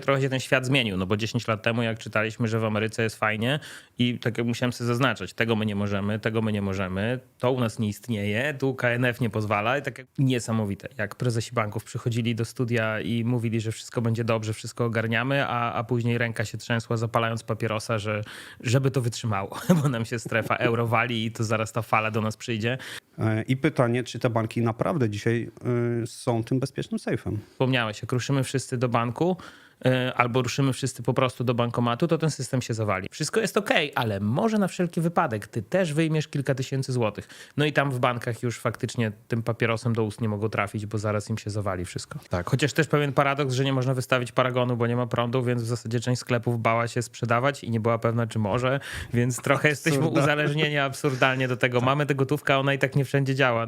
trochę się ten świat zmienił, no bo 10 lat temu jak czytaliśmy, że w Ameryce jest fajnie i tak jak musiałem sobie zaznaczać, tego my nie możemy, tego my nie możemy, to u nas nie istnieje, tu KNF nie pozwala i tak jak niesamowite, jak prezesi banków przychodzili do studia i mówili, że wszystko będzie dobrze, wszystko ogarniamy, a, a później ręka się trzęsła zapalając papierosa, że żeby to wytrzymało, bo nam się strefa euro wali i to zaraz ta fala do nas przyjdzie. E, I pytanie, czy te banki naprawdę dzisiaj y, są tym bezpiecznym sejfem? wspomniałeś, jak ruszymy wszyscy do banku, y, albo ruszymy wszyscy po prostu do bankomatu, to ten system się zawali. Wszystko jest ok, ale może na wszelki wypadek ty też wyjmiesz kilka tysięcy złotych. No i tam w bankach już faktycznie tym papierosem do ust nie mogą trafić, bo zaraz im się zawali wszystko. Tak, chociaż też pewien paradoks, że nie można wystawić paragonu, bo nie ma prądu, więc w zasadzie część sklepów bała się sprzedawać i nie była pewna, czy może, więc trochę jesteśmy Absurda. uzależnieni absurdalnie do tego. Mamy tę gotówkę, ona i tak nie wszędzie działa.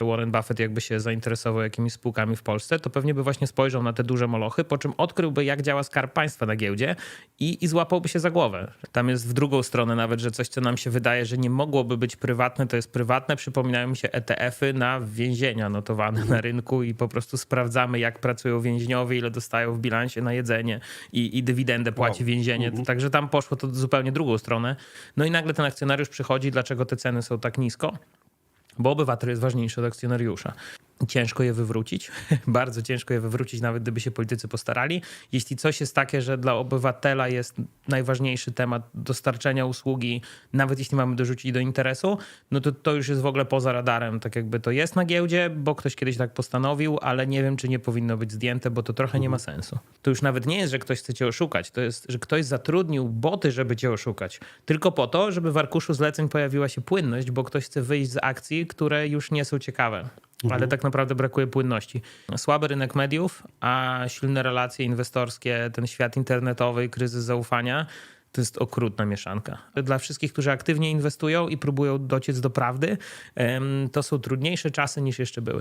Warren Buffett jakby się zainteresował jakimiś spółkami w Polsce, to pewnie by właśnie spojrzał na te duże molochy, po czym odkryłby, jak działa skarb państwa na giełdzie i, i złapałby się za głowę. Tam jest w drugą stronę nawet, że coś, co nam się wydaje, że nie mogłoby być prywatne, to jest prywatne. Przypominają mi się ETF-y na więzienia notowane na rynku i po prostu sprawdzamy, jak pracują więźniowie, ile dostają w bilansie na jedzenie i, i dywidendę płaci Wow. więzienie. To Także tam poszło to zupełnie drugą stronę. No i nagle ten akcjonariusz przychodzi, dlaczego te ceny są tak nisko? Bo obywatel jest ważniejszy od akcjonariusza. Ciężko je wywrócić, bardzo ciężko je wywrócić, nawet gdyby się politycy postarali. Jeśli coś jest takie, że dla obywatela jest najważniejszy temat dostarczenia usługi, nawet jeśli mamy dorzucić do interesu, no to to już jest w ogóle poza radarem. Tak jakby to jest na giełdzie, bo ktoś kiedyś tak postanowił, ale nie wiem, czy nie powinno być zdjęte, bo to trochę nie ma sensu. To już nawet nie jest, że ktoś chce cię oszukać, to jest, że ktoś zatrudnił boty, żeby cię oszukać. Tylko po to, żeby w arkuszu zleceń pojawiła się płynność, bo ktoś chce wyjść z akcji, które już nie są ciekawe. Ale tak naprawdę brakuje płynności. Słaby rynek mediów, a silne relacje inwestorskie, ten świat internetowy i kryzys zaufania to jest okrutna mieszanka. Dla wszystkich, którzy aktywnie inwestują i próbują dociec do prawdy, to są trudniejsze czasy niż jeszcze były.